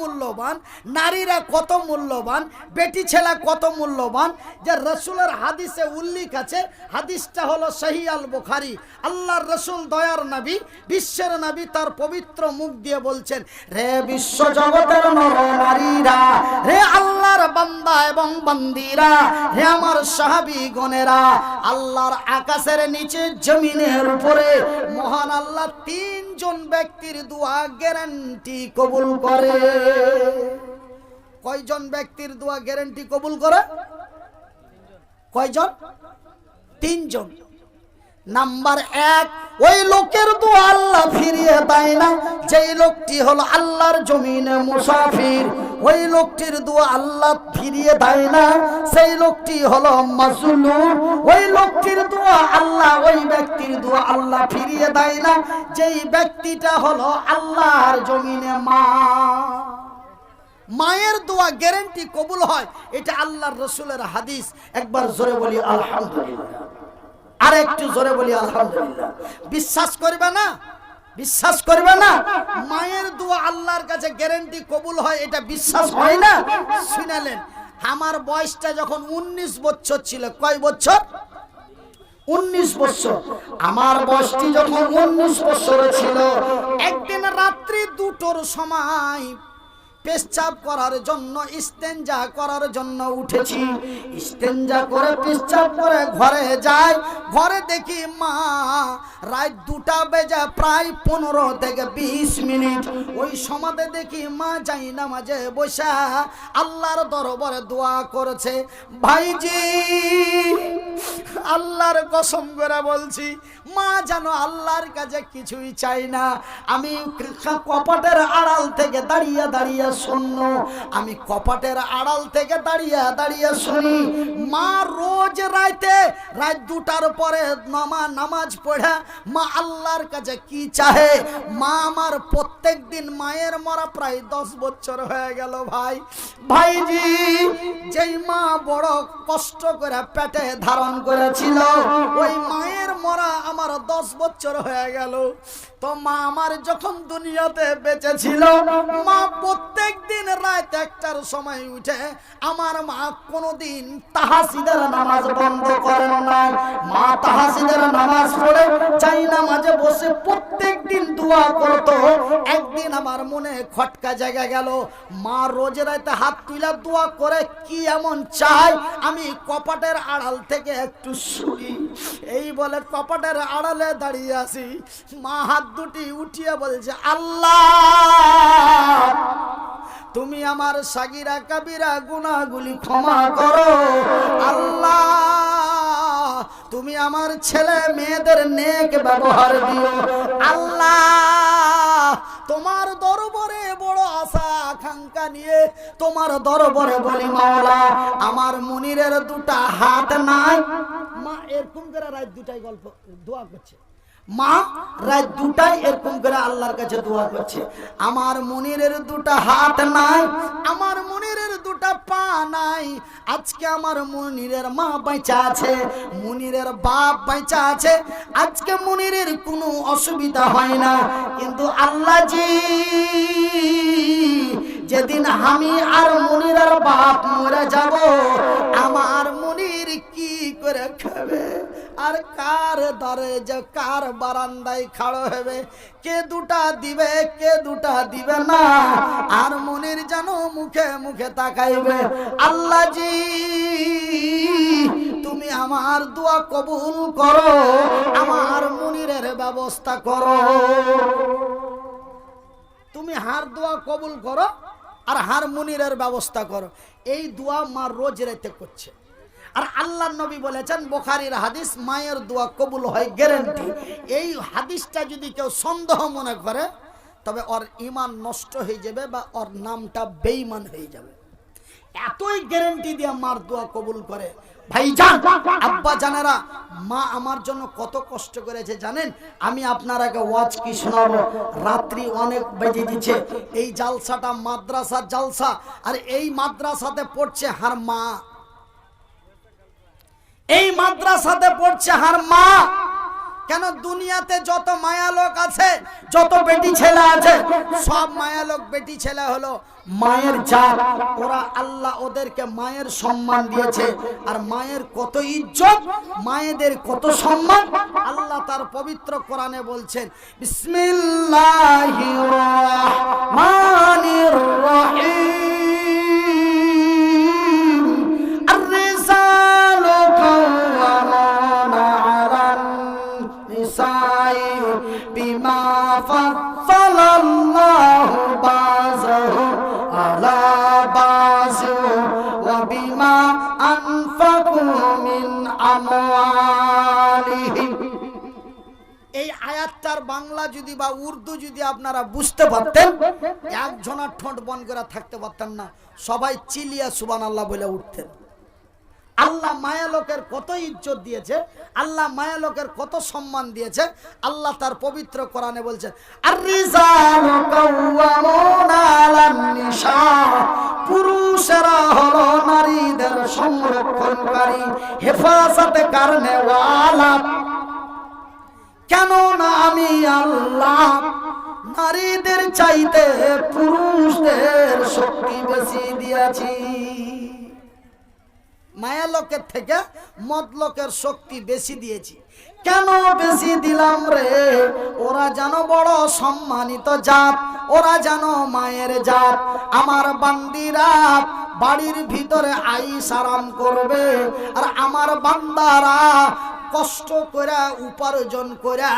মূল্যবান নারীরা কত মূল্যবান বেটি ছেলা কত মূল্যবান যে রসুলের হাদিসে উল্লেখ আছে, হাদিসটা হলো সহি আল বুখারি। আল্লাহর রসুল দয়ার নবী, বিশ্বের নবী তার পবিত্র মুখ দিয়ে বলছেন, রে বিশ্ব জগতের নর নারীরা রে আল্লাহর বান্দা এবং বান্দিরা হে আমার সাহাবি গণেরা আল্লাহর আকাশের নিচে, জমিনের উপরে, মহান আল্লাহ তিনজন ব্যক্তির দোয়া গ্যারান্টি কবুল করে। কয়জন ব্যক্তির দোয়া গ্যারান্টি কবুল করে? কয়জন? তিনজন। নাম্বার এক, ওই লোকের দোয়া আল্লাহ ফিরিয়ে দেয় না। যেই লোকটি হলো আল্লাহর জমিনে মুসাফির, ওই লোকটির দোয়া আল্লাহ ফিরিয়ে দেয় না। সেই লোকটি হলো মাসুলুর ওই লোকটির দোয়া আল্লাহ, ওই ব্যক্তির দোয়া আল্লাহ ফিরিয়ে দেয় না। যেই ব্যক্তিটা হলো আল্লাহর জমিনে মা। মায়ের দোয়া গ্যারেন্টি কবুল হয়, এটা আল্লাহর রসুলের হাদিস। একবার জোরে বলি, আলহামদুলিল্লাহ। আর একটু জোরে বলি, আলহামদুলিল্লাহ। বিশ্বাস করবে না? বিশ্বাস করবে না? মায়ের দোয়া আল্লাহর কাছে গ্যারেন্টি কবুল হয়, এটা বিশ্বাস হয় না? শুনালেন। আমার বয়সটা যখন উনিশ বছর ছিল, কয় বছর? উনিশ বছর। আমার বয়সটি যখন উনিশ বছর ছিল, একদিন রাত্রি দুটোর সময় পেশাব করার জন্য, ইস্তেঞ্জা করার জন্য উঠেছি। ইস্তেঞ্জা করে পেশাব করে ঘরে যাই। ঘরে দেখি মা, রাত দুটা বেজে প্রায় পনেরো থেকে বিশ মিনিট। ওই সমাধে দেখি মা যাই না মাঝে বসা। আল্লাহর দরবারে দোয়া করেছে। ভাইজি, আল্লাহর কসম করে বলছি মা যেন আল্লাহর কাছে কিছুই চাই না। আমি কপাটের আড়াল থেকে দাঁড়িয়ে দাঁড়িয়ে শূন্য। আমি কপাটের আড়াল থেকে দাঁড়িয়ে দাঁড়িয়ে শুনি, মা রোজ রাইতে, রাত দুটার পরে নামা নামাজ পড়ে, মা আল্লাহর কাছে কি চাহে? মা আমার প্রত্যেক দিন মায়ের মরা প্রায় দশ বছর হয়ে গেল ভাই। ভাইজি, যেই মা বড় কষ্ট করে পেটে ধারণ করেছিল, ওই মায়ের মরা আমার দশ বছর হয়ে গেল। তো মা আমার যখন দুনিয়াতে বেঁচে ছিল মা প্রত্যেক দিন রাত একটার সময় উঠে আমার মা কোনোদিন তাহাসিদের নামাজ বন্ধ করেন না মা তাহাসিদের নামাজ পড়ে চাই নামাজে বসে প্রত্যেক দিন দোয়া করতো। একদিন আমার মনে খটকা জায়গা গেল। মা রোজ রাতে হাত তুলে দোয়া করে কি এমন চাই আমি কপাটের আড়াল থেকে একটু শুনি। এই বলে কপাটের আড়ালে দাঁড়িয়ে আছি। মা হাত দুটি উঠিয়ে বলছে, আল্লাহ, তুমি আমার সাগিরা কাবিরা গুনাগুলি ক্ষমা করো। আল্লাহ, তুমি আমার ছেলে মেয়েদের নেক ব্যবহার দিও। আল্লাহ তোমার দরবারে বড় আশা, আকাঙ্ক্ষা নিয়ে তোমার দরবারে বলি, মাওলা, আমার মুনিরের দুটা হাত নাই। মা এরকম করে রাত দুটাই গল্প, দোয়া করছে। মা, রাত দুটাই এরকম করে আল্লাহর কাছে দোয়া করছে। আমার মনিরের দুটা হাত নাই, আমার নাই। আজকে আমার মুনিরের মা বেঁচা আছে, মুনিরের বাপ বাঁচা আছে। আজকে মুনিরের কোনো অসুবিধা হয় না। কিন্তু আল্লাহ জি যেদিন আমি আর মুনিরের বাপ মরে যাব, আমার মুনির কি করে খাবে? আর কার দরে যে কার বারান্দায় খাড়ো হবে? কে দুটা দিবে, কে দুটা দিবে না? আর মনির যেন মুখে মুখে তাকাইবে, আল্লাহ জি, তুমি আমার দোয়া কবুল করো, আমার মনিরের ব্যবস্থা করো। তুমি হার দোয়া কবুল করো আর হার মুনিরের ব্যবস্থা করো। এই দোয়া মা রোজ রাতে করছে। আর আল্লাহ নবী বলেছেন, বোখারির হাদিস, মায়ের দোয়া কবুল হয় গ্যারেন্টি এই হাদিসটা যদি কেউ সন্দেহ মনে করে, তবে ওর ইমান নষ্ট হয়ে যাবে বা ওর নামটা বেইমান হয়ে যাবে। এতই গ্যারেন্টি দিয়ে মার দোয়া কবুল করে। ভাই জান আব্বা জানেরা, মা আমার জন্য কত কষ্ট করেছে জানেন? আমি আপনারাকে ওয়াজ কি শোনাবো? রাত্রি অনেক বেজে দিচ্ছে। এই জালসাটা মাদ্রাসা জালসা, আর এই মাদ্রাসাতে পড়ছে হার মা। এই মাদ্রাসাতে পড়ছে হার মা। কেন দুনিয়াতে যত মায়া লোক আছে, যত বেটি ছেলে আছে, সব মায়া লোক বেটি ছেলে হলো মায়ের জাত। ওরা আল্লাহ ওদেরকে মায়ের সম্মান দিয়েছে। আর মায়ের কত ইজ্জত, মায়েদের কত সম্মান, আল্লাহ তার পবিত্র কোরআনে বলছেন, বিসমিল্লাহির রহমানির রহিম। এই আয়াতটার বাংলা যদি বা উর্দু যদি আপনারা বুঝতে পারতেন একজনার ঠোঁট বন করে থাকতে পারতেন না, সবাই চিলিয়া সুবান আল্লাহ বলে উঠতেন। আল্লাহ মায়া লোকের কত ইজ্জত দিয়েছে, আল্লাহ মায়া লোকের কত সম্মান দিয়েছে, আল্লাহ তার পবিত্র কোরআনে বলছেন পুরুষেরা হলো নারীদের সংরক্ষণকারী, হেফাজতে কারণে কেন না আমি আল্লাহ, নারীদের চাইতে পুরুষদের শক্তি বেশি দিয়েছি। মায়া লোকের থেকে মদ লোকের শক্তি বেশি দিয়েছি। কেন বেশি দিলাম রে? ওরা যেন বড় সম্মানিত জাত, ওরা যেন মায়ের জাত। আমার বান্দিরা বাড়ির ভিতরে আইস আরাম করবে, আর আমার বান্দারা কষ্ট করা উপার্জন করে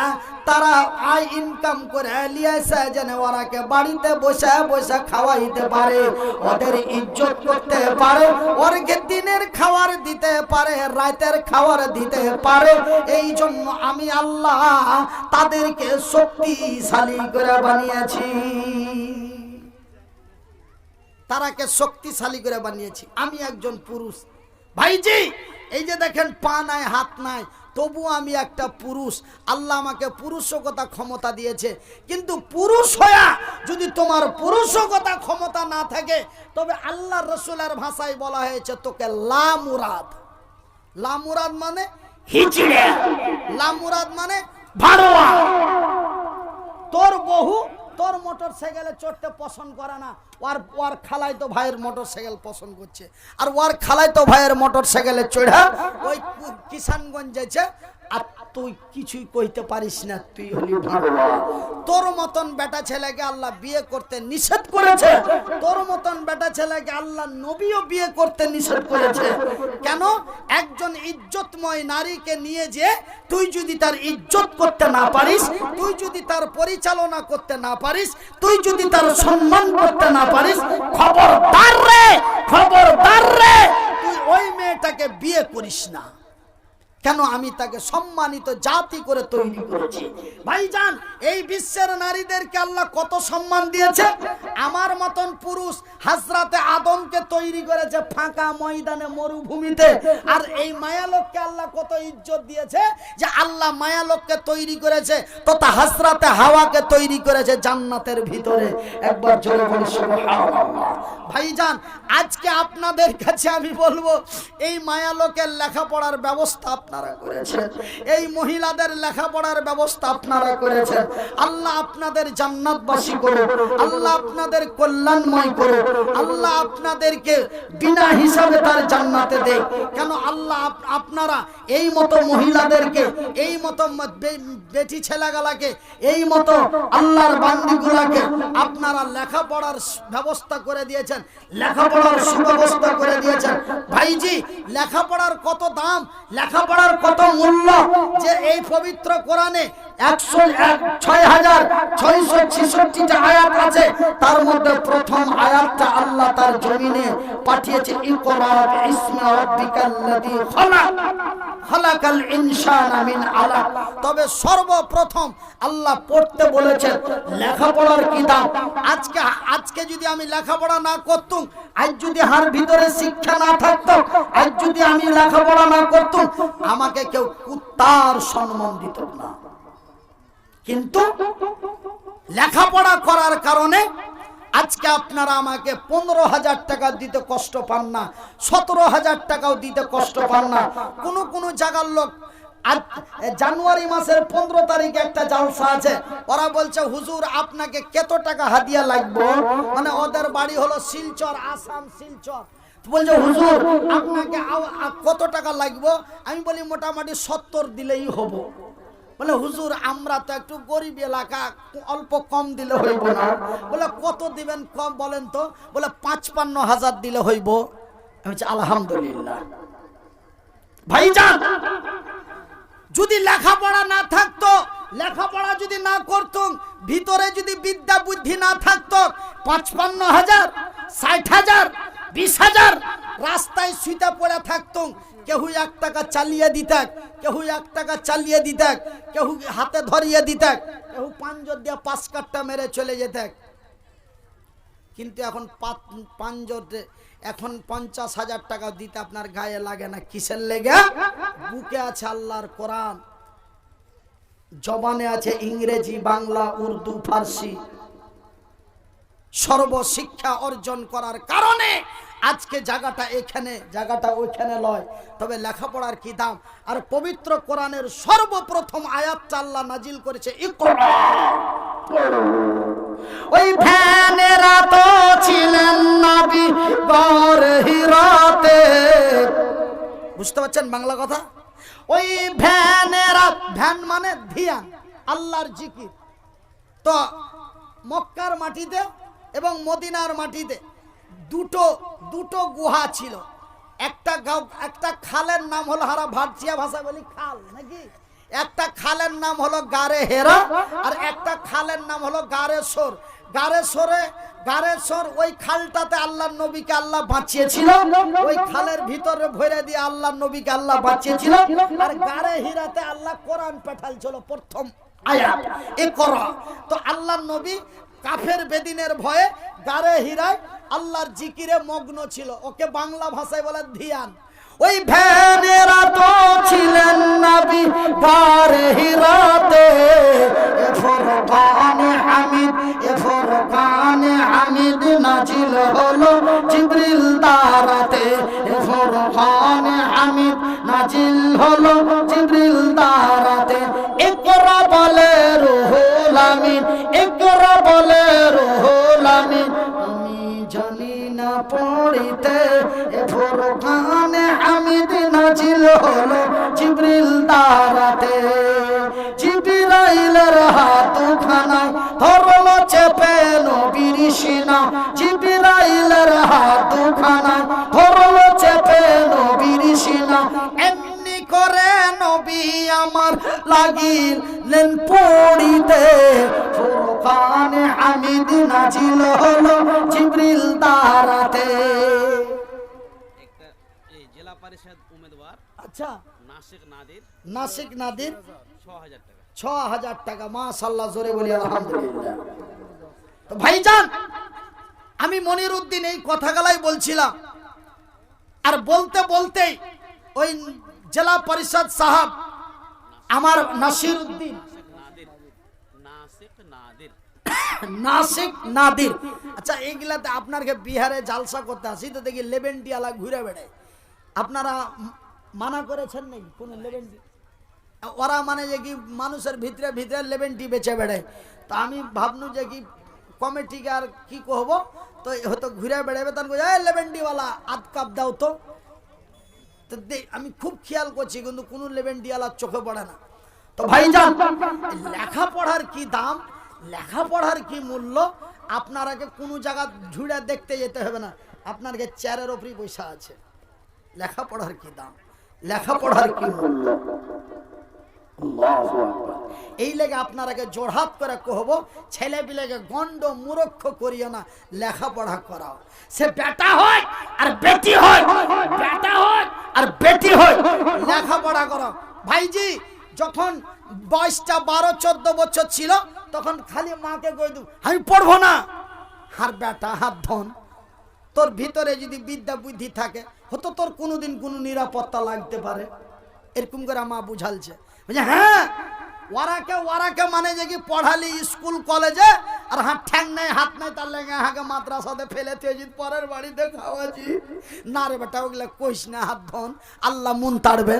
তারা আয় ইনকাম করে লিয়েছে যেন ওরাকে বাড়িতে বসে বসে খাওয়াইতে পারে, ওদের ইজ্জত করতে পারে, ওরকে দিনের খাবার দিতে পারে, রাতের খাবার দিতে পারে। এই জন্য আমি আল্লাহ তাদেরকে শক্তিশালী করে বানিয়েছি। তারাকে শক্তিশালী করে বানিয়েছি। আমি একজন পুরুষ। ভাইজি, এই যে দেখেন, পা নাই, হাত নাই তবু আমি একটা পুরুষ। আল্লাহ আমাকে পুরুষকতা ক্ষমতা দিয়েছে। কিন্তু পুরুষ হয়া যদি তোমার পুরুষকতা ক্ষমতা না থাকে, তবে আল্লাহ রসুলের ভাষায় বলা হয়েছে, তোকে লামুরাদ। লামুরাদ মানে লামুরাদ মানে ভাড়োয়া। তোর বহু তোর মোটর সাইকেলে চড়তে পছন্দ করে না, ওর ওর খালাই তো ভাইয়ের মোটর সাইকেল পছন্দ করছে। আর ওর খালাই তো ভাইয়ের মোটর সাইকেলে চড়া ওই কিষানগঞ্জ যাচ্ছে আর তুই কিছুই কইতে পারিস না, তুই হলি। তোর মতন বেটা ছেলেকে আল্লাহ বিয়ে করতে নিষেধ করেছে। তোর মতন বেটা ছেলেকে আল্লাহ নবীও বিয়ে করতে নিষেধ করেছে। কেন? একজন ইজ্জতময় নারীকে নিয়ে যে তুই যদি তার ইজ্জত করতে না পারিস, তুই যদি তার পরিচালনা করতে না পারিস, তুই যদি তার সম্মান করতে না পারিস, খবরদার রে রে, তুই ওই মেয়েটাকে বিয়ে করিস না। কেন আমি তাকে সম্মানিত জাতি করে তৈরি করেছি? ভাইজান, এই বিশ্বের নারীদেরকে আল্লাহ কত সম্মান দিয়েছে? আমার মতন পুরুষ হাজরাতে আদমকে তৈরি করেছে ফাঁকা ময়দানে মরুভূমিতে। আর এই মায়ালোককে আল্লাহ কত ইজ্জত দিয়েছে যে আল্লাহ মায়ালোককে তৈরি করেছে তথা হাজরাতে হাওয়াকে তৈরি করেছে জান্নাতের ভিতরে। একবার সুবহানাল্লাহ। ভাইজান, আজকে আপনাদের কাছে আমি বলব, এই মায়ালোকের লেখাপড়ার ব্যবস্থা আপনারা করেছেন। এই মহিলাদের লেখাপড়ার ব্যবস্থা আপনারা করেছেন। আল্লাহ আপনাদের জান্নাতবাসী করুন আল্লাহ আপনাদের কল্যাণময় করুন আল্লাহ আপনাদেরকে বিনা হিসাবে তার জান্নাতে দেয় কেন আল্লাহ আপনারা এই মতো মহিলাদেরকে এই মতো বেটি ছেলেগালাকে এই মতো আল্লাহর বান্দিগুলাকে আপনারা লেখাপড়ার ব্যবস্থা করে দিয়েছেন। লেখাপড়ার সুব্যবস্থা করে দিয়েছেন। ভাইজি লেখাপড়ার কত দাম? লেখাপড়ার কত মূল্য যে এই পবিত্র কোরআনে তবে সর্বপ্রথম আল্লাহ পড়তে বলেছেন, লেখাপড়ার কিতাব আজকে আজকে যদি আমি লেখাপড়া না করতুম, আজ যদি হার ভিতরে শিক্ষা না থাকতো, আজ যদি আমি লেখাপড়া না করতুম, আমাকে কেউ কুত্তার সম্মান দিত না। কিন্তু লেখাপড়া করার কারণে আজকে আপনারা আমাকে পনেরো হাজার টাকা দিতে কষ্ট পান না, সতেরো হাজার টাকাও দিতে কষ্ট পান না। কোন, কোনো জায়গার লোক জানুয়ারি মাসের পনেরো তারিখে একটা জালসা আছে, ওরা বলছে, হুজুর, আপনাকে কত টাকা হাদিয়া লাগবে? মানে ওদের বাড়ি হলো শিলচর, আসাম শিলচর। বলছে, হুজুর, আপনাকে কত টাকা লাগবে? আমি বলি, মোটামুটি সত্তর দিলেই হব। বলে হুজুর আমরা তো একটু গরিব এলাকা অল্প কম দিলে হইব না। বলে কত দিবেন কম বলেন তো? বলে পাঁচপান্ন হাজার দিলে হইব। বলছি, আলহামদুলিল্লাহ। ভাইজান যদি লেখাপড়া না থাকতো লেখাপড়া যদি না করতুম ভিতরে যদি বিদ্যা বুদ্ধি না থাকতো পাঁচপান্ন হাজার ষাট হাজার বিশ হাজার রাস্তায় শুইতে পড়ে থাকতুম কেউ এক টাকা চালিয়ে দিতাক কেউ এক টাকা চালিয়ে দিতাক কেউ হাতে ধরিয়ে দিতাক কেউ পাঞ্জর দিয়ে পাঁচ কাটটা মেরে চলে যেতাক। কিন্তু এখন পাঞ্জরে এখন পঞ্চাশ হাজার টাকা দিতে আপনার গায়ে লাগে না, কিসের লেগে? বুকে আছে আল্লাহর কোরআন, জবানে আছে ইংরেজি, বাংলা, উর্দু, ফার্সি। সর্বশিক্ষা অর্জন করার কারণে আজকে জায়গাটা এখানে, জায়গাটা ওইখানে লয়। তবে লেখাপড়ার কি দাম? আর পবিত্র কোরআনের সর্বপ্রথম আয়াতটা আল্লাহ নাজিল করেছে ওই ভ্যানেরা তো ছিলেন নবী গর বুঝতে পারছেন বাংলা কথা? ওই ভ্যানেরা ভ্যান মানে ধিয়ান, আল্লাহর জিকির। তো মক্কার মাটিতে এবং মদিনার মাটিতে দুটো দুটো গুহা ছিল। একটা একটা খালের নাম হলো হারা ভারচিয়া ভাষা বলি খাল, নাকি? একটা খালের নাম হলো গারে হেরা, আর একটা খালের নাম হলো গারে সোর। গারে সোরে, গারে সোর ওই খালটাতে আল্লাহ নবীকে আল্লাহ বাঁচিয়েছিল। ওই খালের ভিতরে ভরে দিয়ে আল্লাহ নবীকে আল্লাহ বাঁচিয়েছিল। আর গারে হিরাতে আল্লাহ কোরআন পেঠাল ছিল প্রথম আয়াত, এ করা তো আল্লাহ নবী কাফের বেদিনের ভয়ে গারে হিরায় আল্লাহর জিকিরে মগ্ন ছিল। ওকে বাংলা ভাষায় বলে ধিয়ান। ওই ভ্যানেরা তো ছিলেন নবী গারে হিরাতে। এ ফুরকানে হামিদ এ ফুরকানে হামিদ নাজিল হলো জিবরিল তারাতে। এ ফুরকানে হামিদ নাজিল হলো জিবরিল তারাতে। ইকরা বলে রুহুল আমিন, ইকরা বলে রুহুল পড়িতে, এ ফুরকানে হামিদ নাজিল হলো জিব্রিল তারাতে। জিবরাইলের হাত খানায় ধরল চেপে নবীর সিনা। জিবরাইলের হাত খানায় ধরল চেপে নবীর আমার লাগিলেন পড়িতে ফুরকানে হামিদ নাজিল হলো জিবরিল এই জেলা পরিষদ উমেদবার আচ্ছা। নাসিক নাদির। নাসিক নাদির? ছ হাজার টাকা। ছ হাজার টাকা মাশাল্লাহ জোরে বলি আলহামদুলিল্লাহ। তো ভাইজান আমি মনির উদ্দিন এই কথাগুলাই বলছিলাম। আর বলতে বলতেই ওই জেলা পরিষদ সাহেব আমার নাসির উদ্দিন নাসিক নাদির। আচ্ছা এইগুলাতে বিহারে জালসা তো দেখি ঘুরে বেড়ায়। আপনারা মানা করেছেন কোনো ওরা মানে যে কি মানুষের ভিতরে ভিতরে লেবেন্টি বেচে বেড়ায়। তো আমি ভাবনু যে কি কমিটিকে আর কি কহবো? তো হয়তো ঘুরে বেড়াবে তখন এই আধ কাপ দাও তো। তো আমি খুব খেয়াল করছি কিন্তু কোনো ডিয়ালার চোখে পড়ে না। তো ভাই লেখা লেখাপড়ার কি দাম লেখাপড়ার কি মূল্য? আপনারাকে কোনো জায়গা ঝুড়ে দেখতে যেতে হবে না। আপনার কাছে চেয়ারের ওপরই পয়সা আছে। লেখাপড়ার কি দাম? লেখাপড়ার কি মূল্য। এই লেগে আপনারাকে জোড়হাত করে কহব ছেলে পিলেকে গন্ড মুরক্ষ করিও না, লেখাপড়া করাও। সে বেটা হয় আর বেটি হয়, বেটা হয় আর বেটি হয়, লেখাপড়া করো। ভাইজি, যখন বয়সটা বারো, চোদ্দ বছর ছিল, তখন খালি মাকে কই দু, আমি পড়ব না। হার বেটা, হাত ধন। তোর ভিতরে যদি বিদ্যা বুদ্ধি থাকে হতো তোর কোনোদিন কোনো নিরাপত্তা লাগতে পারে। এরকম করে মা বুঝালছে। বলছে হ্যাঁ ওরাকে ওরাকে মানে যে কি পড়ালি স্কুল, কলেজে? আর হাত ঠ্যাং নেই, হাত নেই, তার লেগে হাকে মাদ্রাসাতে ফেলে তুই পরের বাড়িতে খাওয়াছি না রে বেটা, ওগুলা কইস না, হাত ধন, আল্লাহ মন তাড়বে।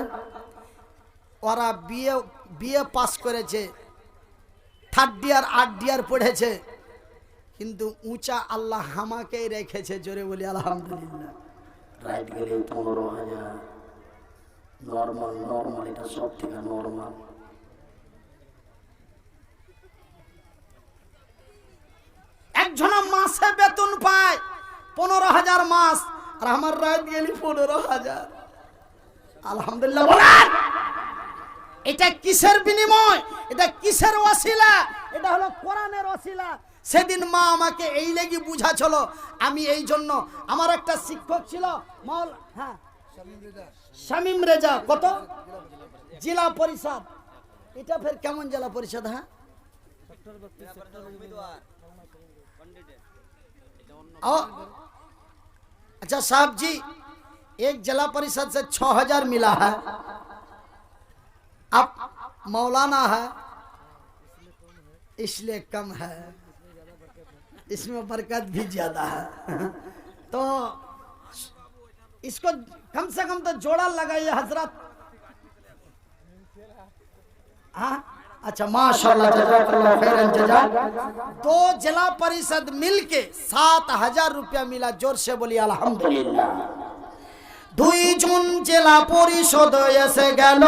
ওরা বিয়ে বিয়ে পাস করেছে থার্ড ইয়ার আট ইয়ার পড়েছে, কিন্তু উঁচা আল্লাহ আমাকেই রেখেছে, জোরে বলি, আলহামদুলিল্লাহ। রাইট গেলে পনেরো হাজার। নর্মাল নর্মাল এটা সব থেকে নর্মাল একজনা মাসে বেতন পায় পনেরো হাজার মাস আর আমার রাত গেলি পনেরো হাজার। আলহামদুলিল্লাহ এটা কিসের বিনিময়? এটা কিসের ওসিলা এটা হলো কোরআনের ওসিলা সেদিন মা আমাকে এই লেগে বুঝাছিল আমি এই জন্য আমার একটা শিক্ষক ছিল, মল হ্যাঁ। শামিম রেজা কত জেলা পরিষদ এটা ফের কেমন জেলা পরিষদ হ্যাঁ ओ, अच्छा साहब जी एक जिला परिषद से छ हजार मिला है अब मौलाना है इसलिए कम है इसमें बरकत भी ज्यादा है तो इसको कम से कम तो जोड़ा लगाइए हजरत हाँ अच्छा माशाल्लाह जजाकल्लाह खैरन जजा दो जिला परिषद मिलके सात हजार रुपया मिला जोर से बोली अल्हम्दुलिल्लाह দুইজন জেলা পরিষদ এসে গেল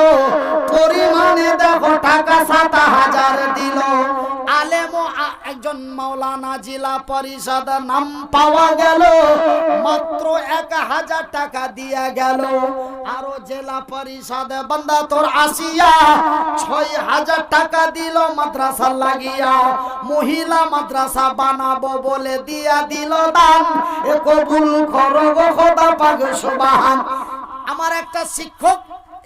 পরিমাণে দেখো টাকা সাত হাজার দিল আলেম একজন মাওলানা জেলা পরিষদ নাম পাওয়া গেল। মাত্র এক হাজার টাকা দিয়া গেল। আরও জেলা পরিষদ, বান্দা তোর আসিয়া ছয় হাজার টাকা দিল মাদ্রাসা লাগিয়া মহিলা মাদ্রাসা বানাবো বলে দিয়া দিল দান। এ কবুল খোদা পাক সুবহান। আমার একটা শিক্ষক,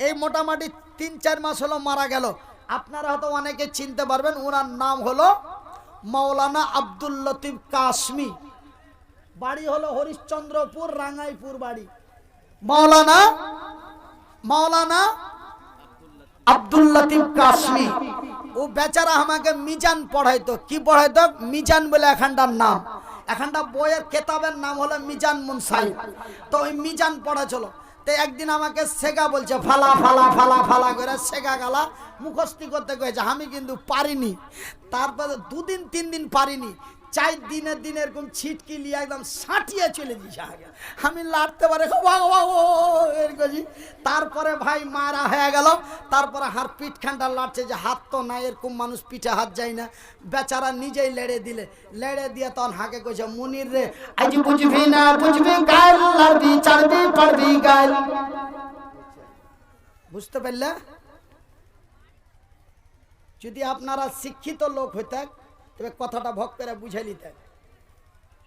এই মোটামুটি তিন চার মাস হলো মারা গেল। আপনারা হয়তো অনেকে চিনতে পারবেন ওনার নাম হলো মৌলানা আব্দুল লতিফ কাশ্মী। বাড়ি হলো হরিশ্চন্দ্রপুর রাঙ্গাইপুর বাড়ি। মৌলানা মৌলানা আব্দুল লতিফ কাশ্মী। ও বেচারা আমাকে মিজান পড়াইতো। কি পড়াইতো? মিজান বলে এখানটার নাম। এখানটা বইয়ের কেতাবের নাম হলো মিজান মুনসাই তো ওই মিজান পড়াছিল একদিন আমাকে সেগা বলছে, ফালা ফালা ফালা ফালা করে সেগা গালা মুখস্থি করতে কয়েছে, আমি কিন্তু পারিনি। তারপরে দুদিন তিন দিন পারিনি। চার দিনের দিন এরকম ছিটকি নিয়ে একদম সাঁটিয়ে চলে আগে আমি লাড়তে পারে তারপরে ভাই মারা হয়ে গেল। তারপরে হার পিঠ খানটা লাড়ছে যে হাত তো নাই, এরকম মানুষ পিঠে হাত যায় না। বেচারা নিজেই লেড়ে দিলে। লেড়ে দিয়ে তখন হাকে কইছে, মুনির রে, আজ বুঝবি না, বুঝবি বুঝতে পারলে? যদি আপনারা শিক্ষিত লোক হইতেন তবে কথাটা ভক করে বুঝে নিতেন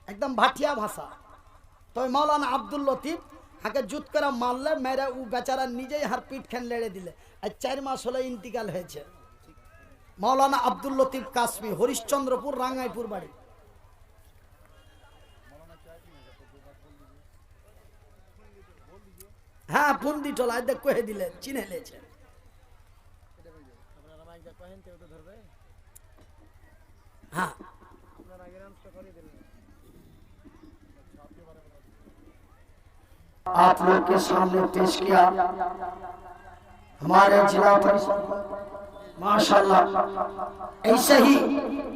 একদম ভাটিয়া ভাষা। তবে মৌলানা আব্দুল লতিফ হাকে জুত করে মারলে, মেরে ও বেচারা নিজেই হার পিঠ খেন লেড়ে দিলে। আর চার মাস হলে ইন্তিকাল হয়েছে। মৌলানা আব্দুল লতিফ কাশ্মী হরিশ্চন্দ্রপুর, রাঙ্গাইপুর বাড়ি। হ্যাঁ বুন্দি টোলা দেখ কহে দিলে, চিনে লেছে। हाँ। आप लोग के सामने पेश किया हमारे जिला परिषद माशाल्लाह। ऐसे ही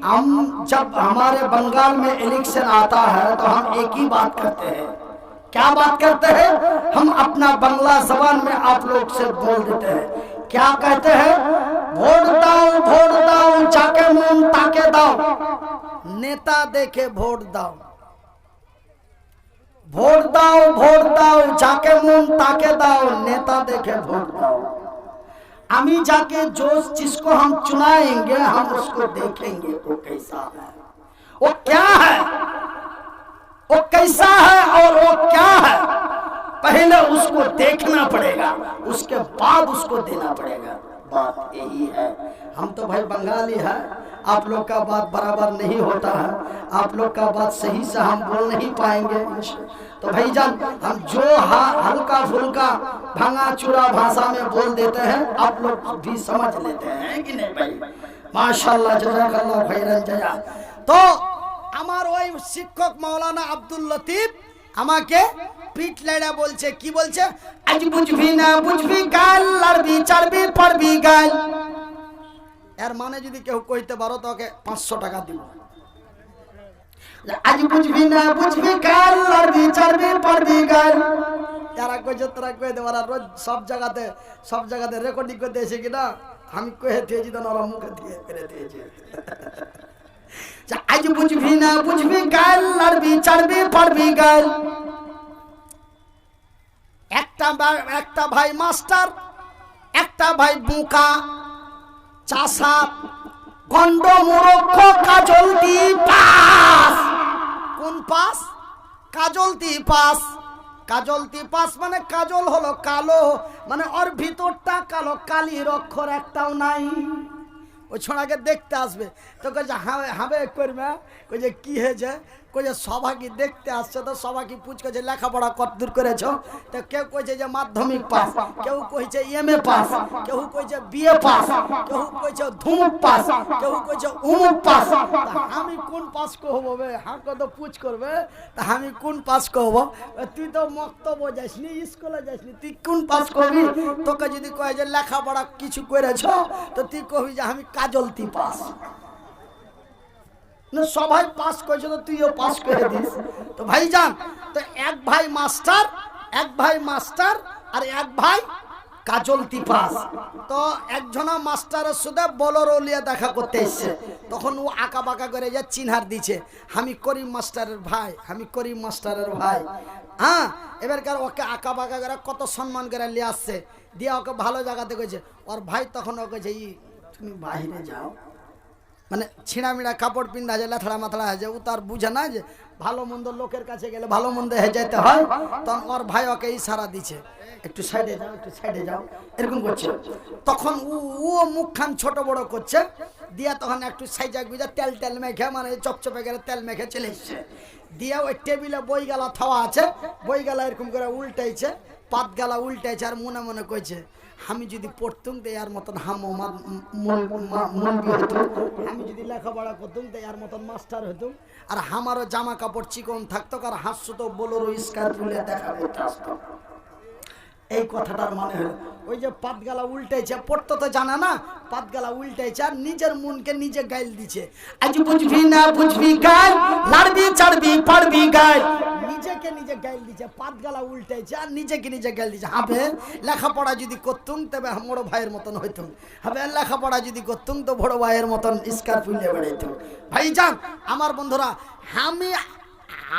हम जब हमारे बंगाल में इलेक्शन आता है तो हम एक ही बात करते हैं। क्या बात करते हैं? हम अपना बंगला जबान में आप लोग से बोल देते हैं। क्या कहते हैं? भोट दाओ भोट दाओ जाके মন ताके दाओ नेता देखे भोट दाओ भोट दाओ भोट दाओ যাকে মন ताके दाओ नेता देखे भोट दाओ अमी जाके जो जिसको हम चुनाएँगे हम उसको देखेंगे वो कैसा है वो क्या है वो कैसा है और वो क्या है पहले उसको देखना पड़ेगा उसके बाद उसको देना पड़ेगा बात यही है हम तो भाई बंगाली है आप लोग का बात बराबर नहीं होता है आप लोग का बात सही से हम बोल नहीं पाएंगे तो भाईजान हम जो हा- हल्का फुल्का भांगा चूड़ा भाषा में बोल देते हैं आप लोग भी समझ लेते हैं कि नहीं भाई माशाल्लाह जजाकल्लाह खैरन जजा तो আমার ওই শিক্ষক মাওলানা আব্দুল লতিফ আমাকে পিঠ লাইড়া বলছে, কি বলছে? আজ বুঝবি না বুঝবি গাল, লাড়বি, চাড়বি পারবি গাল। এর মানে যদি কেউ কইতে পারো, তোকে পাঁচশো টাকা দিব। আজ বুঝবি না বুঝবি গাল, লাড়বি, চাড়বি পারবি গাল। যারা কইছে, তোরা কয়ে দে ওরা রোজ সব জায়গাতে সব জায়গাতে রেকর্ডিং করতে এসে কিনা? আমি কয়ে দিয়েছি তো ওরা মুখে দিয়ে করে দিয়েছে। আজ বুঝবি না বুঝবি গাল লাড়বি চাড়বি পারবি গাল। একটা একটা ভাই মাস্টার, একটা ভাই বুকা, চাষা গন্ড মুরক্ষ কাজলতি পাস। কোন পাস? কাজলতি পাস। কাজলতি পাস মানে কাজল হলো কালো মানে ওর ভিতরটা কালো, কালির অক্ষর একটাও নাই। ওই ছোঁড়াকে দেখতে আসবে। তো কে হাবে হাবে করবে। কই কি হয়েছে? কই যে সভা কি দেখতে আসছে তো সভা কি পুছ করছে লেখাপড়া কত দূর করেছ? তো কেউ কইছে যে মাধ্যমিক পাস, কেউ কইছে এম এ পাস, কেউ কইছে বিএ পাস, কেউ কইছে ধুমুক পাস, কেউ কইছে উমুক পাস। আমি কোন পাস কহবো বে? হাঁকে তো পুছ করবে তা আমি কোন পাস কহবো তুই তো মক্তব্য যাসনি, স্কুলে যাসনি, তুই কোন পাস করবি? তোকে যদি কয় যে লেখাপড়া কিছু করেছ, তো তুই কবি যে আমি কাজলতি পাস। না সবাই পাস করেছে তো তুইও পাস করে দিস। তো ভাই যান তো এক ভাই মাস্টার এক ভাই মাস্টার আর এক ভাই কাজলতি পাস তো একজনা মাস্টারের সাথে বলরো লিয়ে দেখা করতে এসছে। তখন ও আঁকা বাঁকা করে যা চিনহার দিছে আমি করিম মাস্টারের ভাই আমি করিম মাস্টারের ভাই। হ্যাঁ এবারকার ওকে আঁকা বাঁকা করে কত সম্মান করে নিয়ে আসছে। দিয়ে ওকে ভালো জায়গাতে গেছে ওর ভাই তখন ওকে যে "ই, তুমি বাইরে যাও। মানে ছিঁড়া মিড়া কাপড় পিন্ধা যে লেথড়া মাথড়া হয়ে যায়। ও তার বুঝে না যে ভালো মন্দ লোকের কাছে গেলে ভালো মন্দ হয়ে যেতে হয়। তখন ওর ভাই ওকে ইশারা দিছে, একটু সাইডে যাও, একটু সাইডে যাও। এরকম করছে। তখন ও ও মুখখান ছোট বড় করছে। দিয়া তখন একটু সাইজা গুজা তেল তেল মেখে মানে চপচপে গেলে তেল মেখে চলে এসছে। দিয়ে ওই টেবিলে বই গালা থাওয়া আছে। বই গালা এরকম করে উল্টাইছে পাত গালা উল্টাইছে আর মনে মনে কইছে আমি যদি পড়তুম তো এর মতন হাম মন্দি হতো আমি যদি লেখাপড়া করতুম তো এর মতন মাস্টার হতাম আর আমারও জামা কাপড় চিকন থাকতো আর হাসতো তো বোলোরো স্কার তুলে দেখা করতে আসতো এই কথাটার মানে হলো ওই যে পাতগালা উল্টাইছে পড়তে তো জানে না পাতগালা উল্টাইছে আর নিজের মনকে নিজে গাইল দিছে। আজ বুঝবি না বুঝবি গাইল লাড়বি চাড়বি পারবি গাইল নিজেকে নিজে গাইল দিছে পাতগালা উল্টাইছে আর নিজেকে নিজে গাইল দিছে। হবে লেখাপড়া যদি করতুম তবে বড় ভাইয়ের মতন হইতুম। হবে লেখাপড়া যদি করতুম তো বড় ভাইয়ের মতন স্কার ফুলে বেড়াইতুম। ভাই যান আমার বন্ধুরা আমি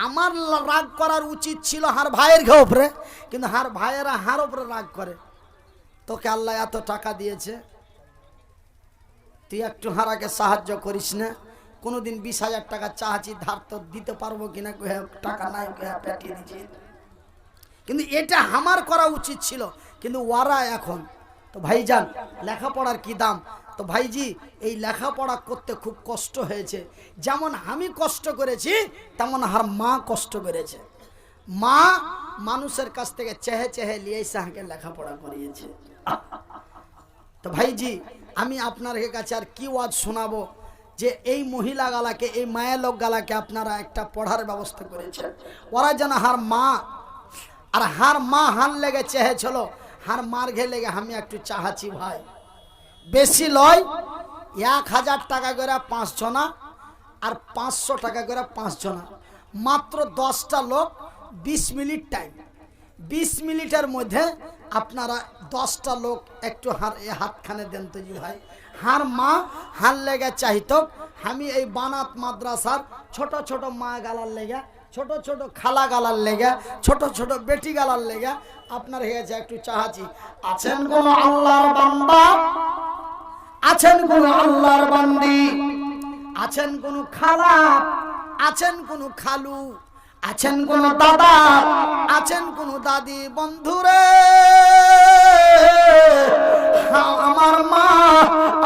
আমার রাগ করার উচিত ছিল হার ভাইয়ের ঘে উপরে, কিন্তু হার ভাইয়েরা হার উপরে রাগ করে। তোকে আল্লাহ এত টাকা দিয়েছে, তুই একটু হারাকে সাহায্য করিস না। কোনোদিন বিশ হাজার টাকা চাহাচি ধার তো দিতে পারব কিনা টাকা নাই পেটিয়ে দিচ্ছি কিন্তু এটা আমার করা উচিত ছিল, কিন্তু ওরা এখন তো ভাইজান, লেখাপড়ার কি দাম? তো ভাইজি, এই লেখাপড়া করতে খুব কষ্ট হয়েছে। যেমন আমি কষ্ট করেছি, তেমন আর মা কষ্ট করেছে। মা মানুষের কাছ থেকে চেহে চেহে লিয়ে সাহাকে লেখাপড়া করিয়েছে। তো ভাইজি, আমি আপনার কাছে আর কি ওয়াজ শোনাবো? যে এই মহিলা গালাকে, এই মায়া লোক গালাকে আপনারা একটা পড়ার ব্যবস্থা করেছেন। ওরা যেন হার মা, আর হার মা হার লেগে চেহেছিল হার মার ঘে লেগে আমি একটু চাহাছি ভাই। বেশি লয়, এক হাজার টাকা করে পাঁচ জনা আর পাঁচশো টাকা করে পাঁচ জনা। মাত্র দশটা লোক বিশ মিনিট টাইম বিশ মিনিটের মধ্যে আপনারা দশটা লোক একটু হার, এ হাতখানে দেন তো ভাই। হার মা, হার লেগে চাহিত। আমি এই বানাত মাদ্রাসার ছোট ছোট মা গালার লেগে ছোট ছোট খালা গালার লেগে, ছোট ছোট বেটি গালার লেগে আপনার হয়েছে একটু চাহাছি আছেন কোন আল্লাহর বান্দা? আছেন কোন আল্লাহর বান্দি? আছেন কোন খালা? আছেন কোন খালু? আছেন কোন দাদা? আছেন কোন দাদি বন্ধুরে আমার মা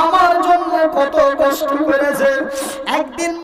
আমার জন্য কত কষ্ট করেছে। একদিন